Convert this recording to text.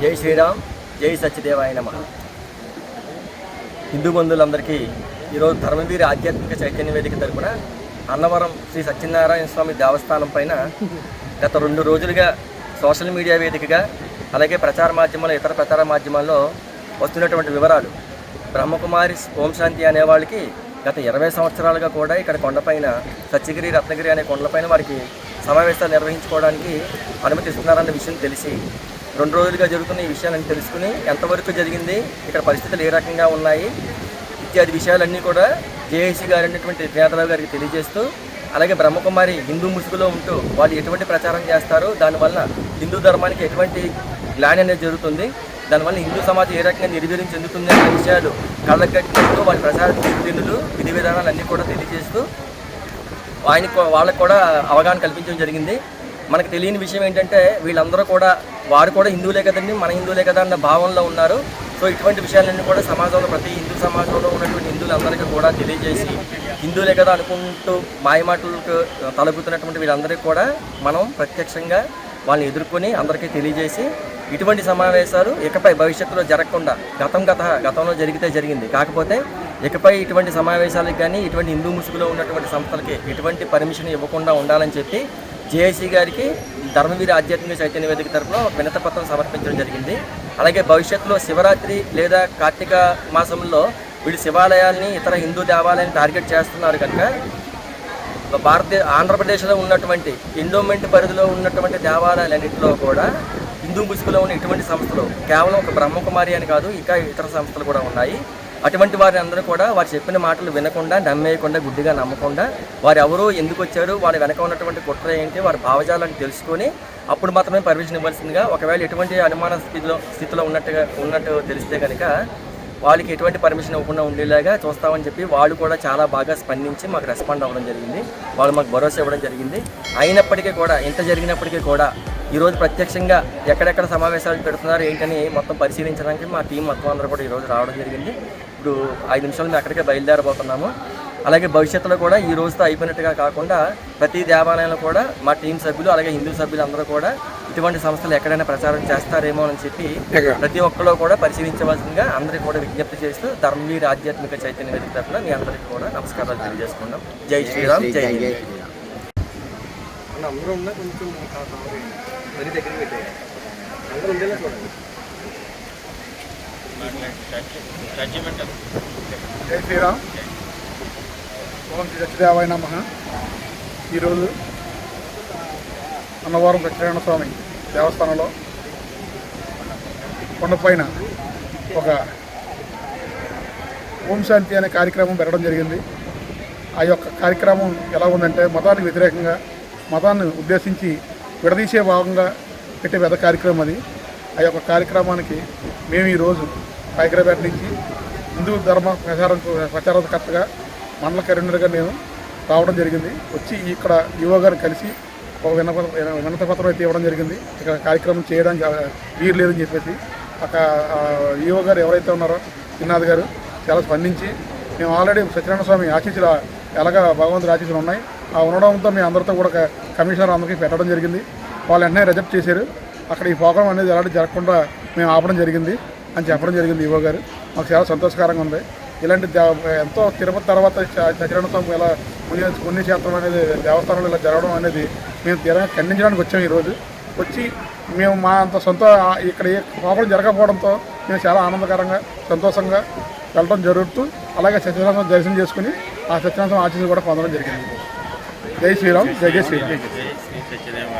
జై శ్రీరామ్ జై సత్యదేవాయ నమ. హిందూ బంధువులందరికీ ఈరోజు ధర్మవీరి ఆధ్యాత్మిక చైతన్య వేదిక తరఫున అన్నవరం శ్రీ సత్యనారాయణ స్వామి దేవస్థానం పైన గత రెండు రోజులుగా సోషల్ మీడియా వేదికగా అలాగే ప్రచార మాధ్యమాలు ఇతర ప్రచార మాధ్యమాల్లో వస్తున్నటువంటి వివరాలు. బ్రహ్మకుమారి ఓంశాంతి అనే వాళ్ళకి గత ఇరవై సంవత్సరాలుగా కూడా ఇక్కడ కొండపైన సత్యగిరి రత్నగిరి అనే కొండలపైన వారికి సమావేశాలు నిర్వహించుకోవడానికి అనుమతి ఇస్తున్నారన్న విషయం తెలిసి రెండు రోజులుగా జరుగుతున్న ఈ విషయాలను తెలుసుకుని ఎంతవరకు జరిగింది ఇక్కడ పరిస్థితులు ఏ రకంగా ఉన్నాయి ఇత్యాది విషయాలన్నీ కూడా జేఏసీ గారు అనేటువంటి జ్ఞాతరావు గారికి తెలియజేస్తూ అలాగే బ్రహ్మకుమారి హిందూ ముసుగులో ఉంటూ వాళ్ళు ఎటువంటి ప్రచారం చేస్తారో దానివల్ల హిందూ ధర్మానికి ఎటువంటి గ్లాని అనేది జరుగుతుంది దానివల్ల హిందూ సమాజం ఏ రకంగా నిర్వీర్యం చెందుతుంది అనే విషయాలు కళ్ళగట్టుతూ వాళ్ళ ప్రచార తీరులు విధి విధానాలు అన్నీ కూడా తెలియజేస్తూ ఆయనకు వాళ్ళకు కూడా అవగాహన కల్పించడం జరిగింది. మనకు తెలియని విషయం ఏంటంటే వీళ్ళందరూ కూడా వారు కూడా హిందువులే కదండి మన హిందువులే కదా అన్న భావనలో ఉన్నారు. సో ఇటువంటి విషయాలన్నీ కూడా సమాజంలో ప్రతి హిందూ సమాజంలో ఉన్నటువంటి హిందువులందరికీ కూడా తెలియజేసి హిందువులే కదా అనుకుంటూ మాయమాటలకు తలపుతున్నటువంటి వీళ్ళందరికీ కూడా మనం ప్రత్యక్షంగా వాళ్ళని ఎదుర్కొని అందరికీ తెలియజేసి ఇటువంటి సమావేశాలు ఇకపై భవిష్యత్తులో జరగకుండా గతం గత గతంలో జరిగితే జరిగింది. కాకపోతే ఇకపై ఇటువంటి సమావేశాలకు కానీ ఇటువంటి హిందూ ముసుగులో ఉన్నటువంటి సంస్థలకి ఎటువంటి పర్మిషన్ ఇవ్వకుండా ఉండాలని చెప్పి జేఏసీ గారికి ధర్మవీర ఆధ్యాత్మిక చైతన్య వేదిక తరఫున ఒక పత్రం సమర్పించడం జరిగింది. అలాగే భవిష్యత్తులో శివరాత్రి లేదా కార్తీక మాసంలో వీళ్ళు శివాలయాల్ని ఇతర హిందూ దేవాలయాన్ని టార్గెట్ చేస్తున్నారు కనుక భారత ఆంధ్రప్రదేశ్లో ఉన్నటువంటి ఎండోమెంట్ పరిధిలో ఉన్నటువంటి దేవాలయాలన్నింటిలో కూడా హిందూ ముసుగులో ఉన్న ఇటువంటి సంస్థలు కేవలం ఒక బ్రహ్మకుమారి అని కాదు ఇంకా ఇతర సంస్థలు కూడా ఉన్నాయి. అటువంటి వారి అందరూ కూడా వారు చెప్పిన మాటలు వినకుండా నమ్మేయకుండా గుడ్డిగా నమ్మకుండా వారు ఎవరు ఎందుకు వచ్చారు వారి వెనక ఉన్నటువంటి కుట్ర ఏంటి వారి భావజాలను తెలుసుకొని అప్పుడు మాత్రమే పర్మిషన్ ఇవ్వాల్సిందిగా ఒకవేళ ఎటువంటి అనుమాన స్థితిలో స్థితిలో ఉన్నట్టుగా ఉన్నట్టు తెలిస్తే కనుక వాళ్ళకి ఎటువంటి పర్మిషన్ ఇవ్వకుండా ఉండేలాగా చూస్తామని చెప్పి వాళ్ళు కూడా చాలా బాగా స్పందించి మాకు రెస్పాండ్ అవ్వడం జరిగింది. వాళ్ళు మాకు భరోసా ఇవ్వడం జరిగింది. అయినప్పటికీ కూడా ఇంత జరిగినప్పటికీ కూడా ఈరోజు ప్రత్యక్షంగా ఎక్కడెక్కడ సమావేశాలు పెడుతున్నారు ఏంటని మొత్తం పరిశీలించడానికి మా టీం మొత్తం అందరూ కూడా ఈరోజు రావడం జరిగింది. ఇప్పుడు ఐదు నిమిషాలు మేము అక్కడికే బయలుదేరబోతున్నాము. అలాగే భవిష్యత్తులో కూడా ఈ రోజుతో అయిపోయినట్టుగా కాకుండా ప్రతి దేవాలయంలో కూడా మా టీం సభ్యులు అలాగే హిందూ సభ్యులు అందరూ కూడా ఇటువంటి సంస్థలు ఎక్కడైనా ప్రచారం చేస్తారేమో అని చెప్పి ప్రతి ఒక్కరు కూడా పరిశీలించవలసిందిగా అందరికీ కూడా విజ్ఞప్తి చేస్తూ ధర్మవీర ఆధ్యాత్మిక చైతన్య వేదిక తరఫున మీ అందరికీ కూడా నమస్కారాలు తెలియజేసుకున్నాం జై శ్రీరామ్ జై హింద్. అందరూ ఉన్నా కొంచెం దగ్గర పెట్టాయి అందరూ ఉండేలా చూడండి. జై శ్రీరామ్. ఓం శ్రీ సత్యదేవాయ నమ. ఈరోజు అన్నవరం సత్యనారాయణ స్వామి దేవస్థానంలో కొండపైన ఒక ఓం శాంతి అనే కార్యక్రమం పెట్టడం జరిగింది. ఆ యొక్క కార్యక్రమం ఎలా ఉందంటే మతానికి వ్యతిరేకంగా మతాన్ని ఉద్దేశించి విడదీసే భాగంగా పెట్టే పెద్ద కార్యక్రమం అది. ఆ యొక్క కార్యక్రమానికి మేము ఈరోజు హైదరాబాద్ నుంచి హిందూ ధర్మ ప్రచారం ప్రచారకర్తగా మండల కరీంనగర్గా నేను రావడం జరిగింది. వచ్చి ఇక్కడ యువ గారిని కలిసి ఒక వినప వినత పత్రం అయితే ఇవ్వడం జరిగింది. ఇక్కడ కార్యక్రమం చేయడానికి వీరు లేదని చెప్పేసి ఒక ఈఓ గారు ఎవరైతే ఉన్నారో శ్రీనాథ్ గారు చాలా స్పందించి మేము ఆల్రెడీ సత్యనారాయణ స్వామి ఆశీస్సులు ఎలాగ భగవంతుడు ఆశీస్సులు ఉన్నాయి. ఆ ఉండడంతో మేము అందరితో కూడా కమిషనర్ అందరికీ పెట్టడం జరిగింది. వాళ్ళు వెంటనే రిజెక్ట్ చేశారు. అక్కడ ఈ ప్రోగ్రామ్ అనేది ఎలాంటి జరగకుండా మేము ఆపడం జరిగింది. అని చెప్పడం జరిగింది ఈవో గారు. మాకు చాలా సంతోషకరంగా ఉంది. ఇలాంటి దేవ ఎంతో తిరుపతి తర్వాత చ- ఇలా పుణ్య పుణ్యక్షేత్రం అనేది దేవస్థానంలో ఇలా జరగడం అనేది మేము తీరంగా ఖండించడానికి వచ్చాము ఈరోజు. వచ్చి మేము మా అంత సొంత ఇక్కడ ఏ ప్రోగ్రాం జరగకపోవడంతో మేము చాలా ఆనందకరంగా సంతోషంగా వెళ్ళడం జరుగుతూ అలాగే సత్యనారాయణ దర్శనం చేసుకుని ఆ సత్యనారాయణ స్వామి ఆశీస్సులు కూడా పొందడం జరిగింది. జై శ్రీరామ్ జై జై శ్రీరామ్.